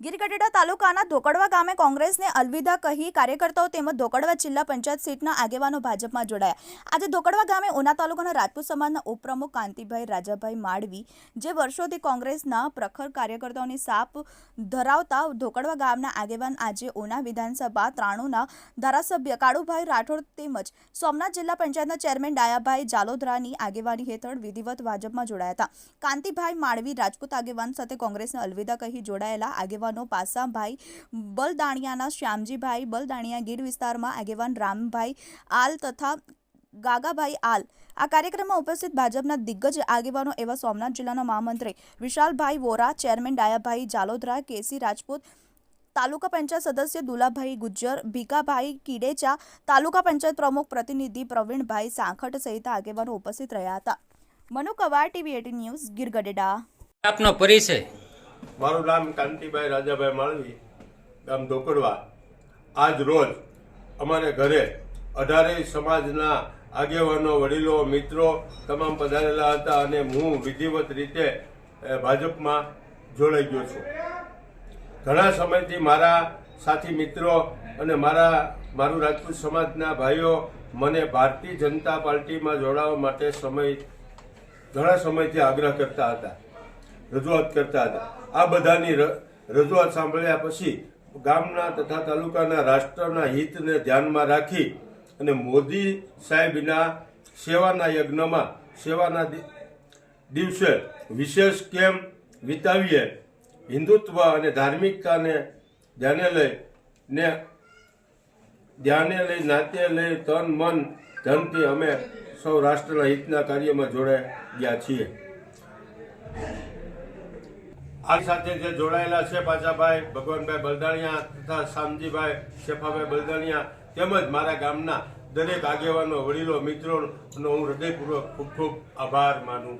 ગીરગઢડા તાલુકાના ધોકડવા ગામે કોંગ્રેસને અલવિદા કહી કાર્યકર્તાઓ તેમજ ધોકડવા જિલ્લા પંચાયત સીટના આગેવાનો ભાજપમાં જોડાયા. આજે ધોકડવા ગામે ઉના તાલુકાના રાજપૂત સમાજના ઉપપ્રમુખ કાંતિભાઈ રાજાભાઈ માળવી જે વર્ષોથી કોંગ્રેસના પ્રખર કાર્યકર્તાઓની સાપ ધરાવતા ધોકડવા ગામના આગેવાન આજે ઉના વિધાનસભા ત્રાણુના ધારાસભ્ય કાળુભાઈ રાઠોડ તેમજ સોમનાથ જિલ્લા પંચાયતના ચેરમેન ડાયાભાઈ જાલોદરાની આગેવાની હેઠળ વિધિવત ભાજપમાં જોડાયા હતા. કાંતિભાઈ માળવી રાજપૂત આગેવાન સાથે કોંગ્રેસને અલવિદા કહી જોડાયેલા આગેવાનો પાસાભાઈ બલદાણિયાના શ્યામજીભાઈ બલદાણિયા ગીર વિસ્તારમાં આગેવાન રામભાઈ આલ તથા ગાગાભાઈ આલ. આ કાર્યક્રમમાં ઉપસ્થિત ભાજપના દિગ્ગજ આગેવાનો એવા સોમનાથ જિલ્લાના મહામંત્રી Vishalbhai Vora, chairman Dayabhai Jalodara, K C Rajput, taluka panchayat સદસ્ય દુલાભાઈ ગુજ્જર ભીકાભાઈ કીડેચા, તાલુકા પંચાયત પ્રમુખ પ્રતિનિધિ પ્રવીણભાઈ સાંખટ સહિત આગેવાનો ઉપસ્થિત રહ્યા હતા. Manu Kavar TV A T news Girgadhada આપનો પરિચય. મારું નામ કાંતિભાઈ રાજાભાઈ માળવી ગામ ધોકડવા આજ રોજ અમારે ઘરે અઢારેય સમાજના આગેવાનો, વડીલો, મિત્રો તમામ પધારેલા હતા અને હું વિધિવત રીતે ભાજપમાં જોડાઈ ગયો છું. ઘણા સમયથી મારા સાથી મિત્રો અને મારા, મારું રાજપૂત સમાજના ભાઈઓ મને ભારતીય જનતા પાર્ટીમાં જોડાવા માટે સમય, ઘણા સમયથી આગ્રહ કરતા હતા. રજૂઆત કરતા હતા. આ બધાની રજૂઆત સાંભળ્યા પછી ગામના તથા તાલુકાના રાષ્ટ્રના હિતને ધ્યાનમાં રાખી અને મોદી સાહેબના સેવાના યજ્ઞમાં, સેવાના દિવસે વિશેષ કેમ વિતાવીએ. હિન્દુત્વ અને ધાર્મિકતાને ધ્યાને લઈ ને ધ્યાને લઈ, નાતે લઈ, તન, મન, ધનથી અમે સૌ રાષ્ટ્રના હિતના કાર્યમાં જોડાઈ ગયા છીએ. આ સાથે જે જોડાયેલા છે પાછાભાઈ, ભગવાનભાઈ બલદાણિયા તથા શામજીભાઈ શેફાભાઈ બલદાણિયા તેમજ મારા ગામના દરેક આગેવાનો, વડીલો, મિત્રોનો હું હૃદયપૂર્વક ખૂબ ખૂબ આભાર માનું